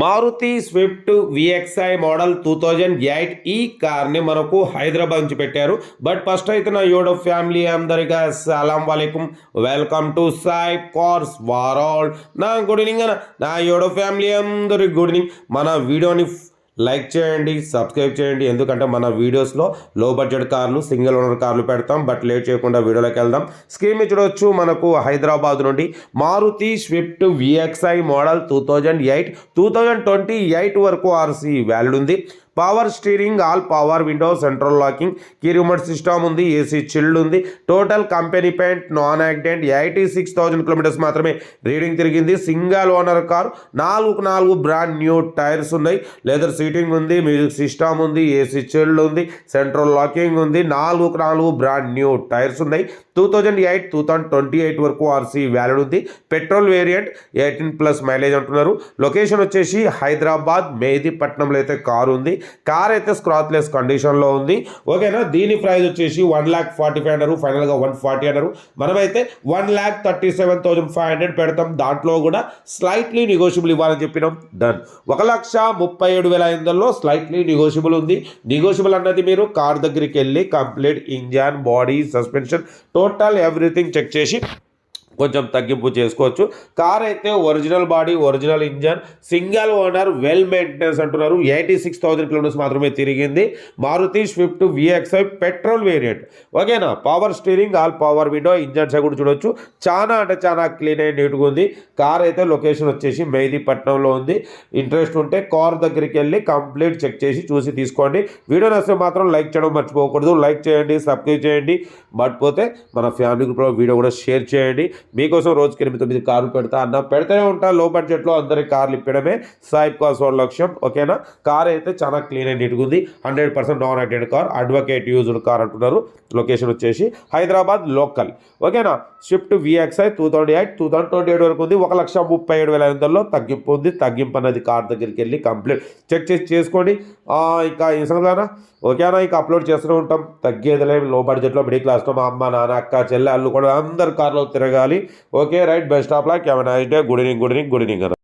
Maruti Swift VXI model two thousand eight ఈ కార్ని మనకు హైదరాబాద్ నుంచి పెట్టారు. బట్ ఫస్ట్ అయితే నా యూడో ఫ్యామిలీ అందరిగా సలాం వాలేకుం. వెల్కమ్ టు సాయి కార్స్ వారాల్. నా గుడ్ ఈవినింగ్ అన్న. నా యూడో ఫ్యామిలీ అందరికి గుడ్ ఈవినింగ్. మన వీడియోని లైక్ చేయండి సబ్స్క్రైబ్ చేయండి. ఎందుకంటే మన వీడియోస్లో లో బడ్జెట్ కార్లు సింగిల్ ఓనర్ కార్లు పెడతాం. బట్ లేట్ చేయకుండా వీడియోలోకి వెళ్దాం. స్క్రీన్ మీద మనకు హైదరాబాద్ నుండి Maruti Swift VXI model two thousand eight two thousand twenty eight వరకు ఆర్సీ వ్యాలిడ్ ఉంది. Power steering all power window central locking key remote system ఉంది ఏసీ చిల్డ్ ఉంది. Total company paint non accident eighty six thousand kilometres మాత్రమే reading తిరిగింది. Single owner car నాలుగు నాలుగు brand new tyres ఉన్నాయి. Leather seating ఉంది music system ఉంది AC chilled ఉంది సెంట్రల్ లాకింగ్ ఉంది నాలుగు నాలుగు బ్రాండ్ న్యూ టైర్స్ ఉన్నాయి. Two thousand eight two thousand twenty eight వరకు ఆర్సీ వ్యాలిడ్ ఉంది. Petrol variant eighteen plus mileage అంటున్నారు. లొకేషన్ వచ్చేసి హైదరాబాద్ మెహదీపట్నంలో అయితే కారు ఉంది. కార్ అయితే స్క్రాత్లెస్ కండిషన్లో ఉంది. ఓకేనా? దీని ప్రైస్ వచ్చేసి వన్ ల్యాక్ ఫార్టీ ఫైవ్ అన్నారు ఫైనల్గా వన్ ఫార్టీ అన్నారు. మనమైతే one lakh thirty seven thousand five hundred పెడతాం. దాంట్లో కూడా స్లైట్లీ నెగోషియబుల్ ఇవ్వాలని చెప్పినాం. డన్ ఒక లక్ష ముప్పై ఏడు వేల ఐదులో స్లైట్లీ నెగోషియబుల్ ఉంది. నెగోషియబుల్ అన్నది మీరు కార్ దగ్గరికి వెళ్ళి complete engine body suspension total everything check చేసి కొంచెం తగ్గింపు చేసుకోవచ్చు. కార్ అయితే original body original engine single owner well maintenance అంటున్నారు. ఎయిటీ సిక్స్ థౌసండ్ కిలోమీటర్స్ మాత్రమే తిరిగింది. Maruti Swift VXI petrol variant. ఓకేనా? Power steering all power window engines కూడా చూడొచ్చు. చాలా అంటే చాలా క్లీన్ అండ్ నీట్గా ఉంది. కార్ అయితే లొకేషన్ వచ్చేసి మెహదీపట్నంలో ఉంది. ఇంట్రెస్ట్ ఉంటే కార్ దగ్గరికి వెళ్ళి కంప్లీట్ చెక్ చేసి చూసి తీసుకోండి. వీడియో నచ్చితే మాత్రం లైక్ చేయడం మర్చిపోకూడదు. లైక్ చేయండి సబ్స్క్రైబ్ చేయండి. మర్చిపోతే మన ఫ్యామిలీ గ్రూప్లో వీడియో కూడా షేర్ చేయండి. మీకోసం రోజుకి ఎనిమిది తొమ్మిది కార్లు పెడతా అన్న. పెడతానే ఉంటా లో బడ్జెట్లో అందరికి కార్లు ఇప్పడమే. సాయిబ్ కాస్ వాళ్ళ లక్ష్యం ఓకేనా? కార్ అయితే చాలా క్లీన్ అండ్ నీట్గా ఉంది. హండ్రెడ్ పర్సెంట్ నాన్ యాక్టెడ్ కార్ అడ్వకేట్ యూజ్డ్ కార్ అంటున్నారు. లొకేషన్ వచ్చేసి హైదరాబాద్ లోకల్ ఓకేనా? Swift VXI two thousand eight two thousand twenty eight వరకు ఉంది. ఒక లక్ష ముప్పై ఏడు వేల ఐదు వందల్లో తగ్గింపు ఉంది. తగ్గింపు అనేది కార్ దగ్గరికి వెళ్ళి కంప్లీట్. చెక్ చేసి చేసుకోండి. ఇంకా ఈ ఓకేనా? ఇంకా అప్లోడ్ చేస్తూనే ఉంటాం. తగ్గేదిలే లో బడ్జెట్లో మిడిల్ క్లాస్లో మా అమ్మ నాన్న అక్క చెల్లె అల్లు కూడా అందరు కార్లో తిరగాలి. Okay right best of luck ఏమైనా అయితే good evening good evening good evening